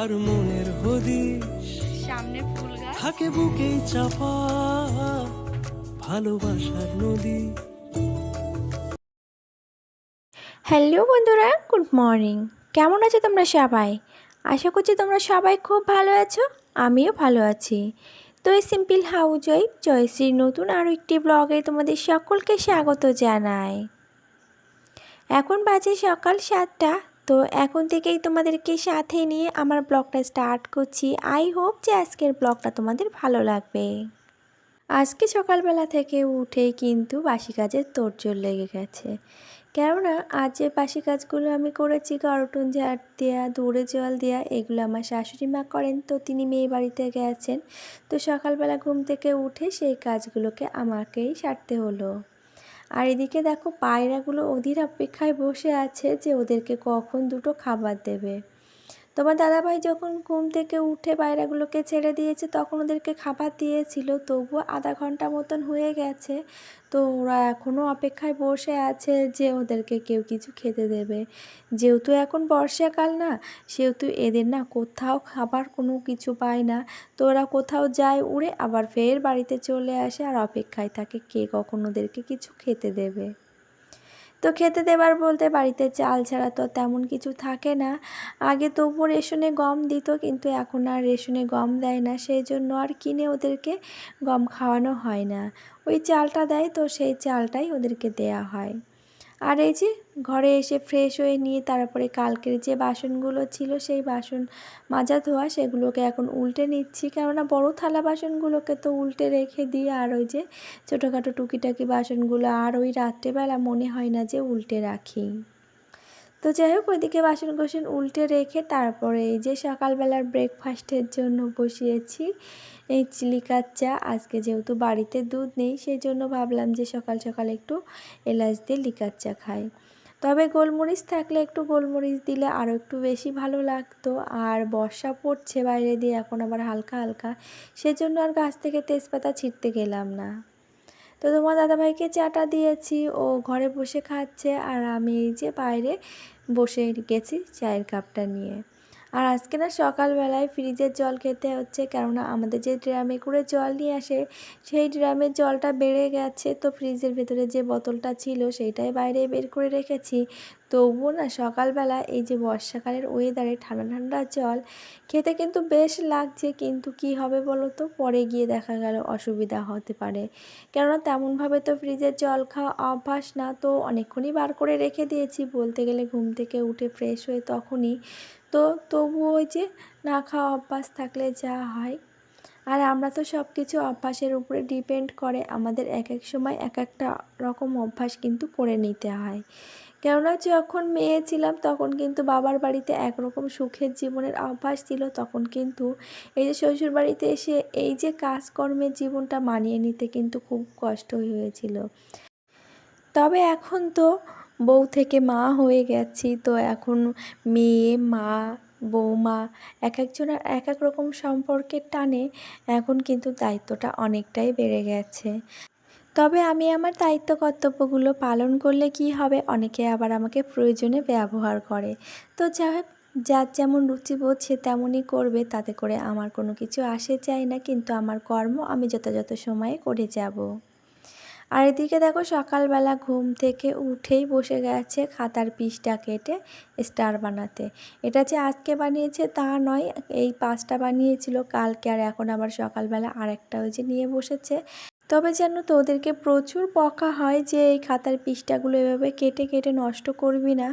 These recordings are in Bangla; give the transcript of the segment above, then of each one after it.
কার মনের হদিশ সামনে ফুল গাছ। থাকে বুকেই চাপা ভালোবাসার নদী। হ্যালো বন্ধুরা গুড মর্নিং। কেমন আছো তোমরা সবাই? আশা করছি তোমরা সবাই খুব ভালো আছো আমিও ভালো আছি। তো এই সিম্পল হাউজ ওয়াইফ জয়শ্রীর নতুন আরও একটি ব্লগে তোমাদের সকলকে স্বাগত জানাই। এখন বাজে সকাল সাতটা তো এখন থেকেই তোমাদেরকে সাথে নিয়ে আমার ব্লগটা স্টার্ট করছি। আই হোপ যে আজকের ব্লগটা তোমাদের ভালো লাগবে। আজকে সকালবেলা থেকে উঠে কিন্তু বাসি কাজের তোড়জোড় লেগে গেছে। কেননা আজ যে বাসি কাজগুলো আমি করেছি, গরটন ঝাড় দেওয়া দৌড়ে জল দেওয়া এগুলো আমার শাশুড়ি মা করেন তো তিনি মেয়ে বাড়িতে গেছেন। তো সকালবেলা ঘুম থেকে উঠে সেই কাজগুলোকে আমাকেই সারতে হলো। আর এদিকে দেখো পায়রাগুলো অধীর অপেক্ষায় বসে আছে যে ওদেরকে কখন দুটো খাবার দেবে। তোমার দাদাভাই যখন ঘুম থেকে উঠে পায়রাগুলোকে ছেড়ে দিয়েছে, তখন ওদেরকে খাবার দিয়েছিল। তবুও আধা ঘণ্টা মতন হয়ে গেছে। তো ওরা এখনও অপেক্ষায় বসে আছে যে ওদেরকে কেউ কিছু খেতে দেবে। যেহেতু এখন বর্ষাকাল না, সেহেতু এদের না কোথাও খাবার কোনো কিছু পায় না। তো ওরা কোথাও যায় উড়ে আবার ফের বাড়িতে চলে আসে আর অপেক্ষায় থাকে কে কখন ওদেরকে কিছু খেতে দেবে। তো খেতে দেবার বলতে বাড়িতে চাল ছাড়া তো তেমন কিছু থাকে না। আগে তবু রেশনে গম দিত, কিন্তু এখন আর রেশনে গম দেয় না, সেই জন্য আর কিনে ওদেরকে গম খাওয়ানো হয় না। ওই চালটা দেয়, তো সেই চালটাই ওদেরকে দেয়া হয়। আর এই যে ঘরে এসে ফ্রেশ হয়ে নিয়ে তারপরে কালকের যে বাসনগুলো ছিল সেই বাসন মাজা ধোয়া সেগুলোকে এখন উল্টে নিচ্ছি। কেননা বড় থালা বাসনগুলোকে তো উল্টে রেখে দিই। আর ওই যে ছোটোখাটো টুকিটাকি বাসনগুলো আর ওই রাত্রেবেলা মনে হয় না যে উল্টে রাখি। তো যাই হোক, ওইদিকে বাসন কোসন উল্টে রেখে তারপরে এই যে সকালবেলার ব্রেকফাস্টের জন্য বসিয়েছি, এই চিলিকার চা আজকে যেহেতু বাড়িতে দুধ নেই, সেই জন্য ভাবলাম যে সকাল সকাল একটু এলাচ দিয়ে লিকার চা খাই। তবে গোলমরিচ থাকলে একটু গোলমরিচ দিলে আরও একটু বেশি ভালো লাগতো। আর বর্ষা পড়ছে বাইরে দিয়ে, এখন আবার হালকা হালকা। সেজন্য আর গাছ থেকে তেজপাতা ছিঁড়তে গেলাম না। তো তোমার দাদাভাইকে চাটা দিয়েছি, ও ঘরে বসে খাচ্ছে আর আমি এই যে বাইরে বসে গেছি চায়ের কাপটা নিয়ে। আর আজকে না সকালবেলায় ফ্রিজের জল খেতে হচ্ছে, কেননা আমাদের যে ড্রামে করে জল নিয়ে আসে, সেই ড্রামের জলটা বেড়ে গেছে। তো ফ্রিজের ভেতরে যে বোতলটা ছিল, সেইটাই বাইরে বের করে রেখেছি। তবুও না সকালবেলা এই যে বর্ষাকালের ওয়েদারে ঠান্ডা ঠান্ডা জল খেতে কিন্তু বেশ লাগছে, কিন্তু কি হবে বলো তো পরে গিয়ে দেখা গেল অসুবিধা হতে পারে। কেননা তেমনভাবে তো ফ্রিজের জল খাওয়া অভ্যাস না, তো অনেকক্ষণই বার করে রেখে দিয়েছি। বলতে গেলে ঘুম থেকে উঠে ফ্রেশ হয়ে তখনই তো তবুও ওই যে না খাওয়া অভ্যাস থাকলে যা হয়। আর আমরা তো সব কিছু অভ্যাসের উপরে ডিপেন্ড করে, আমাদের এক এক সময় এক একটা রকম অভ্যাস কিন্তু করে নিতে হয়। কেননা যখন মেয়ে ছিলাম তখন কিন্তু বাবার বাড়িতে একরকম সুখের জীবনের অভ্যাস ছিল, তখন কিন্তু এই যে শ্বশুর বাড়িতে এসে এই যে কাজকর্মের জীবনটা মানিয়ে নিতে কিন্তু খুব কষ্ট হয়েছিল। তবে এখন তো বউ থেকে মা হয়ে গেছি। তো এখন মেয়ে, মা, বৌমা এক একজনের এক এক রকম সম্পর্কের টানে এখন কিন্তু দায়িত্বটা অনেকটাই বেড়ে গেছে। তবে আমি আমার দায়িত্ব কর্তব্যগুলো পালন করলে কি হবে? অনেকে আবার আমাকে প্রয়োজনে ব্যবহার করে। তো যা হোক, যার যেমন রুচিবোধ সে তেমনই করবে। তাতে করে আমার কোনো কিছু আসে চাই না। কিন্তু আমার কর্ম আমি যথাযথ সময়ে করে যাব। আর এদিকে দেখো সকালবেলা ঘুম থেকে উঠেই বসে গেছে খাতার পিসটা কেটে স্টার বানাতে। এটা যে আজকে বানিয়েছে তা নয়, এই পাঁচটা বানিয়েছিল কালকে আর এখন আবার সকালবেলা আরেকটা ওই যে নিয়ে বসেছে। তবে যেন তোদেরকে প্রচুর বকা হয় যে এই খাতার পৃষ্ঠাগুলো এভাবে কেটে কেটে নষ্ট করবি না।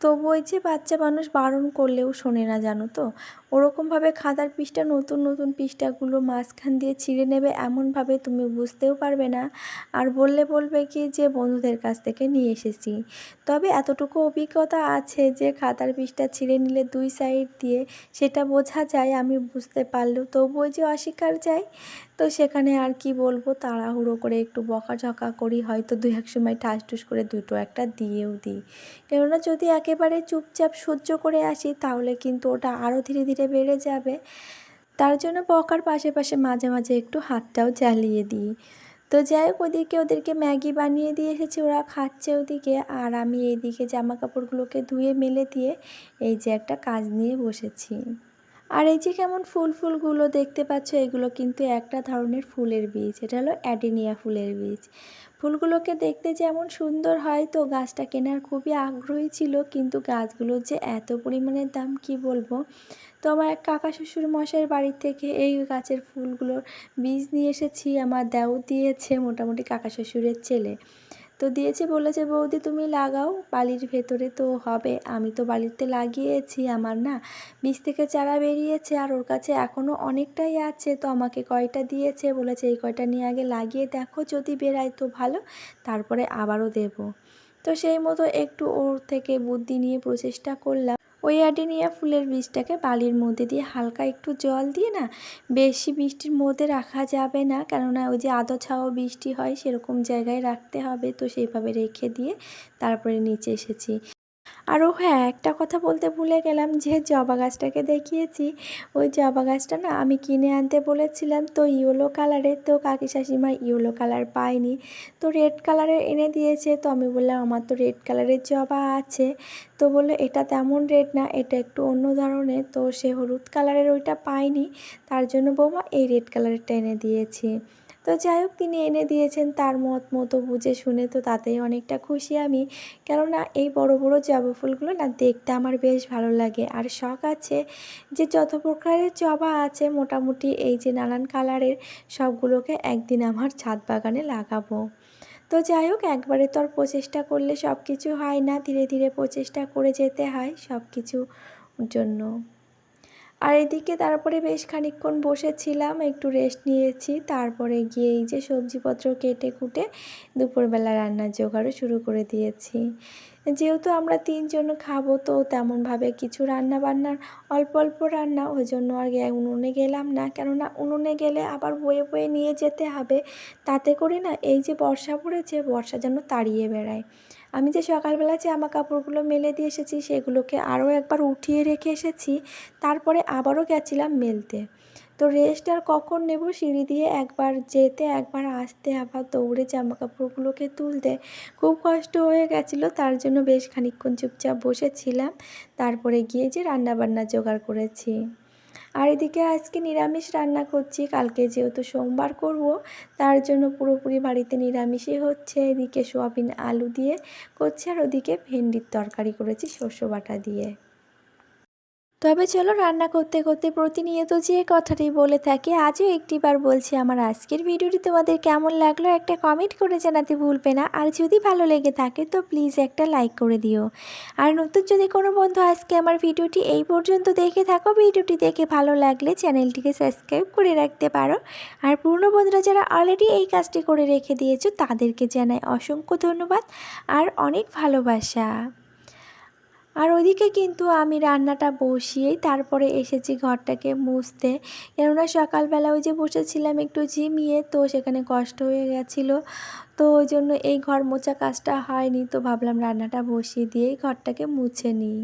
তবু ওই যে বাচ্চা মানুষ বারণ করলেও শোনে না, জানো তো? ওরকমভাবে খাতার পৃষ্ঠা, নতুন নতুন পৃষ্ঠাগুলো মাঝখান দিয়ে ছিঁড়ে নেবে এমনভাবে তুমি বুঝতেও পারবে না। আর বললে বলবে কি যে, বন্ধুদের কাছ থেকে নিয়ে এসেছি। তবে এতটুকু অভিজ্ঞতা আছে যে খাতার পৃষ্ঠা ছিঁড়ে নিলে দুই সাইড দিয়ে সেটা বোঝা যায়, আমি বুঝতে পারলেও তবুও যে অস্বীকার যায়। তো সেখানে আর কি বলব, তাড়াহুড়ো করে একটু বকাঝকা করি, হয়তো দু এক সময় ঠাস টুস করে দুটো একটা দিয়েও দিই। কেননা যদি একেবারে চুপচাপ সহ্য করে আসি, তাহলে কিন্তু ওটা আরও ধীরে ধীরে বেড়ে যাবে। তার জন্য বকার পাশে পাশে মাঝে মাঝে একটু হাতটাও চালিয়ে দিই। তো যাই হোক, ওদিকে ওদেরকে ম্যাগি বানিয়ে দিয়ে এসেছি, ওরা খাচ্ছে ওদিকে। আর আমি এইদিকে জামা কাপড়গুলোকে ধুয়ে মেলে দিয়ে এই যে একটা কাজ নিয়ে বসেছি। আর এই যে কেমন ফুল ফুলগুলো দেখতে পাচ্ছ, এগুলো কিন্তু একটা ধরনের ফুলের বীজ। এটা হলো অ্যাডেনিয়া ফুলের বীজ। ফুলগুলোকে দেখতে যেমন সুন্দর হয়, তো গাছটা কেনার খুবই আগ্রহী ছিল, কিন্তু গাছগুলোর যে এত পরিমাণের দাম কি বলব? তো আমার এক কাকা শ্বশুর মশাইয়ের বাড়ি থেকে এই গাছের ফুলগুলোর বীজ নিয়ে এসেছি, আমার দেও দিয়েছে মোটামুটি কাকা শ্বশুরের ছেলে। তো দিয়েছে, বলেছে, বৌদি, তুমি লাগাও, বালির ভেতরে তো হবে। আমি তো বালিতে লাগিয়েছি, আমার না বীজ থেকে চারা বেরিয়েছে, আর ওর কাছে এখনও অনেকটাই আছে, তো আমাকে কয়টা দিয়েছে? বলেছে, এই কয়টা নিয়ে আগে লাগিয়ে দেখো, যদি বেরায় তো ভালো, তারপরে আবারও দেব। তো সেই মতো একটু ওর থেকে বুদ্ধি নিয়ে প্রচেষ্টা করলাম। ওই অ্যাডিনিয়া ফুলের বীজটাকে বালির মধ্যে দিয়ে হালকা একটু জল দিয়ে না, বেশি বৃষ্টির মধ্যে রাখা যাবে না। কেননা ওই যে আদো ছাওয়া বৃষ্টি হয়, সেরকম জায়গায় রাখতে হবে। তো সেইভাবে রেখে দিয়ে তারপরে নিচে এসেছি। আরও হ্যাঁ একটা কথা বলতে ভুলে গেলাম যে জবা গাছটাকে দেখিয়েছি। ওই জবা গাছটা না আমি কিনে আনতে বলেছিলাম, তো ইয়েলো কালারের তো কাকি শাশুড়িমা ইয়েলো কালার পায়নি। তো রেড কালারের এনে দিয়েছে, তো আমি বললাম আমার তো রেড কালারের জবা আছে। তো বলল এটা তেমন রেড না, এটা একটু অন্য ধরনের, তো সে হলুদ কালারের ওইটা পায়নি। তার জন্য বৌমা এই রেড কালারেরটা এনে দিয়েছি। তো যাই হোক, তিনি এনে দিয়েছেন তার মত মতো বুঝে শুনে। তো তাতেই অনেকটা খুশি আমি। কেননা এই বড় বড় জবা ফুলগুলো না দেখতে আমার বেশ ভালো লাগে। আর শখ আছে যে যত প্রকারের জবা আছে, মোটামুটি এই যে নানান কালারের সবগুলোকে একদিন আমার ছাদ বাগানে লাগাবো। তো যাই হোক, একবারে তো আর প্রচেষ্টা করলে সব কিছু হয় না। ধীরে ধীরে প্রচেষ্টা করে যেতে হয় সব কিছু জন্য। আর এদিকে তারপরে বেশ খানিকক্ষণ বসেছিলাম, একটু রেস্ট নিয়েছি। তারপরে গিয়ে এই যে সবজিপত্র কেটে কুটে দুপুরবেলা রান্নার জোগাড়ও শুরু করে দিয়েছি। যেহেতু আমরা তিনজন খাব, তো তেমনভাবে কিছু রান্না বান্নার অল্প অল্প রান্না ওই জন্য আর উনুনে গেলাম না। কেননা উনুনে গেলে আবার বয়ে বয়ে নিয়ে যেতে হবে। তাতে করে না এই যে বর্ষা পড়েছে, বর্ষা যেন তাড়িয়ে বেড়ায়। আমি যে সকালবেলা জামা কাপড়গুলো মেলে দিয়ে এসেছি, সেগুলোকে আরও একবার উঠিয়ে রেখে এসেছি। তারপরে আবারও গেছিলাম মেলতে। তো রেস্ট আর কখন নেব সিঁড়ি দিয়ে একবার যেতে, একবার আসতে, আবার দৌড়ে জামা কাপড়গুলোকে তুলতে। খুব কষ্ট হয়ে গেছিল, তার জন্য বেশ খানিকক্ষণ চুপচাপ বসেছিলাম। তারপরে গিয়ে যে রান্নাবান্না জোগাড় করেছি। আর এদিকে আজকে নিরামিষ রান্না করছি, কালকে যেহেতু সোমবার করব, তার জন্য পুরোপুরি বাড়িতে নিরামিষই হচ্ছে। এদিকে সোয়াবিন আলু দিয়ে করছে, আর ওদিকে ভেন্ডির তরকারি করেছি শস্য বাটা দিয়ে। তবে চলো রান্না করতে করতে প্রতিনিয়ত যে কথাটি বলে থাকি, আজও একটিবার বলছি, আমার আজকের ভিডিওটি তোমাদের কেমন লাগল একটা কমেন্ট করে জানাতে ভুলবে না। আর যদি ভালো লেগে থাকে, তো প্লিজ একটা লাইক করে দিও। আর নতুন যদি কোনো বন্ধু আজকে আমার ভিডিওটি এই পর্যন্ত দেখে থাকো, ভিডিওটি দেখে ভালো লাগলে চ্যানেলটিকে সাবস্ক্রাইব করে রাখতে পারো। আর পুরনো বন্ধুরা যারা অলরেডি এই কাজটি করে রেখে দিয়েছ, তাদেরকে জানাই অসংখ্য ধন্যবাদ আর অনেক ভালোবাসা। আর ওদিকে কিন্তু আমি রান্নাটা বসিয়েই তারপরে এসেছি ঘরটাকে মুছতে। কেননা সকালবেলা ওই যে বসেছিলাম একটু ঝিমিয়ে, তো সেখানে কষ্ট হয়ে গেছিল। তো ওই জন্য এই ঘর মোছা কাজটা হয়নি, তো ভাবলাম রান্নাটা বসিয়ে দিয়েই ঘরটাকে মুছে নিই।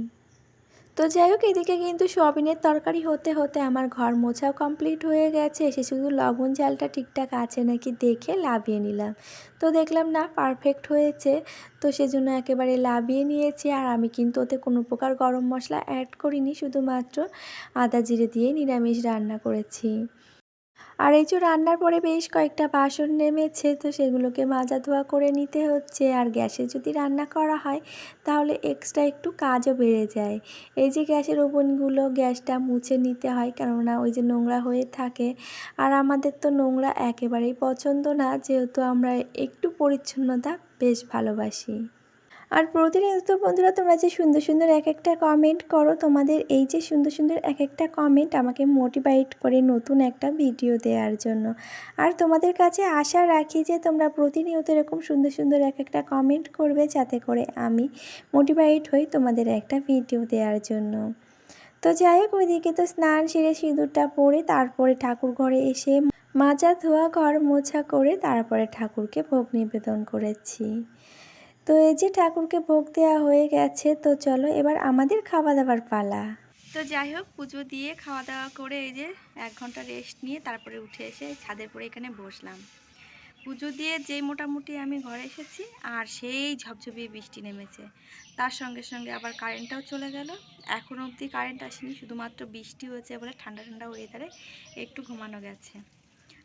তো যাই হোক, এদিকে কিন্তু সোয়াবিনের তরকারি হতে হতে আমার ঘর মোছাও কমপ্লিট হয়ে গেছে। এসে শুধু লবণ ঝালটা ঠিকঠাক আছে নাকি দেখে লাভিয়ে নিলাম। তো দেখলাম না পারফেক্ট হয়েছে। তো সেজন্য একেবারে লাভিয়ে নিয়েছি। আর আমি কিন্তু ওতে কোনো প্রকার গরম মশলা অ্যাড করিনি, শুধুমাত্র আদা জিরে দিয়ে নিরামিষ রান্না করেছি। আর এই যে রান্নার পরে বেশ কয়েকটা বাসন নেমেছে, তো সেগুলোকে মাজা ধোয়া করে নিতে হচ্ছে। আর গ্যাসে যদি রান্না করা হয়, তাহলে এক্সট্রা একটু কাজও বেড়ে যায়। এই যে গ্যাসের ওভেনগুলো, গ্যাসটা মুছে নিতে হয়, কেননা ওই যে নোংরা হয়ে থাকে। আর আমাদের তো নোংরা একেবারেই পছন্দ না, যেহেতু আমরা একটু পরিচ্ছন্নতা বেশ ভালোবাসি। আর প্রতিনিয়ত বন্ধুরা, তোমরা যে সুন্দর সুন্দর এক একটা কমেন্ট করো, তোমাদের এই যে সুন্দর সুন্দর এক একটা কমেন্ট আমাকে মোটিভেট করে নতুন একটা ভিডিও দেওয়ার জন্য। আর তোমাদের কাছে আশা রাখি যে তোমরা প্রতিনিয়ত এরকম সুন্দর সুন্দর এক একটা কমেন্ট করবে, যাতে করে আমি মোটিভেট হই তোমাদের একটা ভিডিও দেওয়ার জন্য। তো যাই হোক, ওইদিকে তো স্নান সেরে সিঁদুরটা পরে তারপরে ঠাকুর ঘরে এসে মাজা ধোয়া, ঘর মোছা করে তারপরে ঠাকুরকে ভোগ নিবেদন করেছি। তো এই যে ঠাকুরকে ভোগ দেওয়া হয়ে গেছে, তো চলো এবার আমাদের খাওয়া দাওয়ার পালা। তো যাই হোক, পুজো দিয়ে খাওয়া দাওয়া করে এই যে এক ঘণ্টা রেস্ট নিয়ে তারপরে উঠে এসে ছাদের পরে এখানে বসলাম। পুজো দিয়ে যেই মোটামুটি আমি ঘরে এসেছি, আর সেই ঝপঝপিয়ে বৃষ্টি নেমেছে। তার সঙ্গে সঙ্গে আবার কারেন্টটাও চলে গেল। এখনও অবধি কারেন্ট আসেনি, শুধুমাত্র বৃষ্টি হয়েছে বলে ঠান্ডা ঠান্ডা ওয়েদারে একটু ঘুমানো গেছে।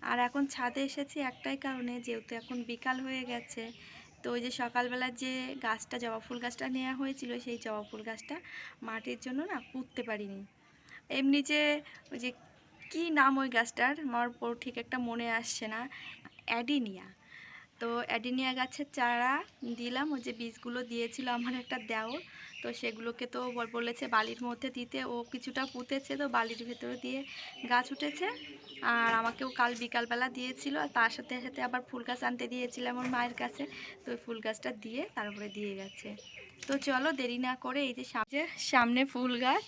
আর এখন ছাদে এসেছি একটাই কারণে, যেহেতু এখন বিকাল হয়ে গেছে তো ওই যে সকালবেলা যে গাছটা, জবা ফুল গাছটা নেওয়া হয়েছিল, সেই জবা ফুল গাছটা মাটির জন্য না পুঁততে পারিনি। এমনি যে ওই যে কী নাম ওই গাছটার? আমার ঠিক একটা মনে আসছে না। অ্যাডিনিয়া। তো অ্যাডিনিয়া গাছের চারা দিলাম, ওই যে বীজগুলো দিয়েছিল, আমার একটা দেওর। তো সেগুলোকে তো বলেছে বালির মধ্যে দিতে। ও কিছুটা পুঁতেছে তো বালির ভেতরে দিয়ে গাছ উঠেছে। আর আমাকেও কাল বিকালবেলা দিয়েছিল। আর তার সাথে সাথে আবার ফুল গাছ আনতে দিয়েছিলাম আমার মায়ের কাছে। তো ওই ফুল গাছটা দিয়ে তারপরে দিয়ে গেছে। তো চলো দেরি না করে এই যে সাম- যে সামনে ফুল গাছ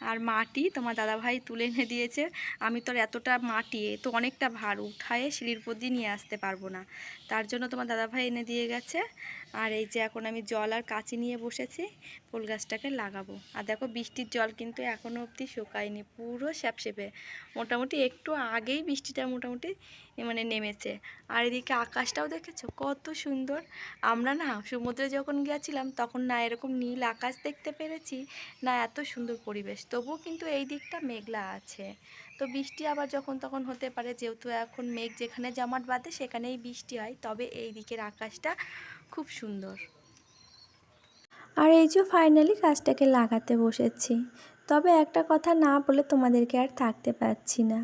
আর মাটি তোমার দাদাভাই তুলে এনে দিয়েছে। আমি তোর এতটা মাটি তো অনেকটা ভার, উঠায়ে সিঁড়ির উপর দিয়ে নিয়ে আসতে পারব না। তার জন্য তোমার দাদাভাই এনে দিয়ে গেছে। আর এই যে এখন আমি জল আর কাঁচি নিয়ে বসেছি। ফুল গাছটাকে লাগাবো। আর দেখো বৃষ্টির জল কিন্তু এখনও অবধি শুকায়নি, পুরো স্যাপসেপে। মোটামুটি একটু আগেই বৃষ্টিটা মোটামুটি মানে নেমেছে। আর এদিকে আকাশটাও দেখেছ? কত সুন্দর! আমরা না সমুদ্রে যখন গিয়েছিলাম তখন না এরকম নীল আকাশ দেখতে পেরেছি, না এত সুন্দর পরিবেশ। তবুও কিন্তু এই দিকটা মেঘলা আছে। তো বৃষ্টি আবার যখন তখন হতে পারে, যেহেতু এখন মেঘ যেখানে জমাট বাঁধে সেখানেই বৃষ্টি হয়, তবে এই দিকের আকাশটা খুব সুন্দর। আর এই যে ফাইনালি গাছটাকে লাগাতে বসেছি। তবে একটা কথা না বলে তোমাদেরকে আর থাকতে পারছি না।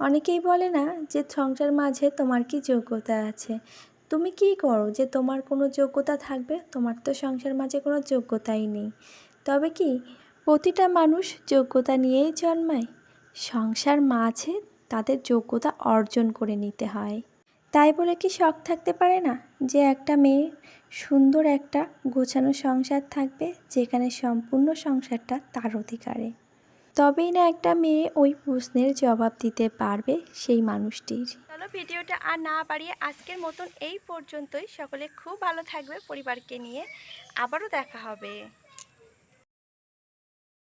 অনেকেই বলে না যে সংসার মাঝে তোমার কি যোগ্যতা আছে? তুমি কি করো যে তোমার কোনো যোগ্যতা থাকবে? তোমার তো সংসার মাঝে কোনো যোগ্যতাই নেই। তবে কি প্রতিটা মানুষ যোগ্যতা নিয়েই জন্মায়? সংসার মাঝে তাদের যোগ্যতা অর্জন করে নিতে হয়। তাই বলে কি শখ থাকতে পারে না? যে একটা মেয়ে সুন্দর একটা গোছানো সংসার থাকবে, যেখানে সম্পূর্ণ সংসারটা তার অধিকারে। তবেই না একটা মেয়ে ওই প্রশ্নের জবাব দিতে পারবে সেই মানুষটির। চলো ভিডিওটা আর না বাড়িয়ে আজকের মতন এই পর্যন্তই। সকলে খুব ভালো থাকবে পরিবারকে নিয়ে। আবারও দেখা হবে।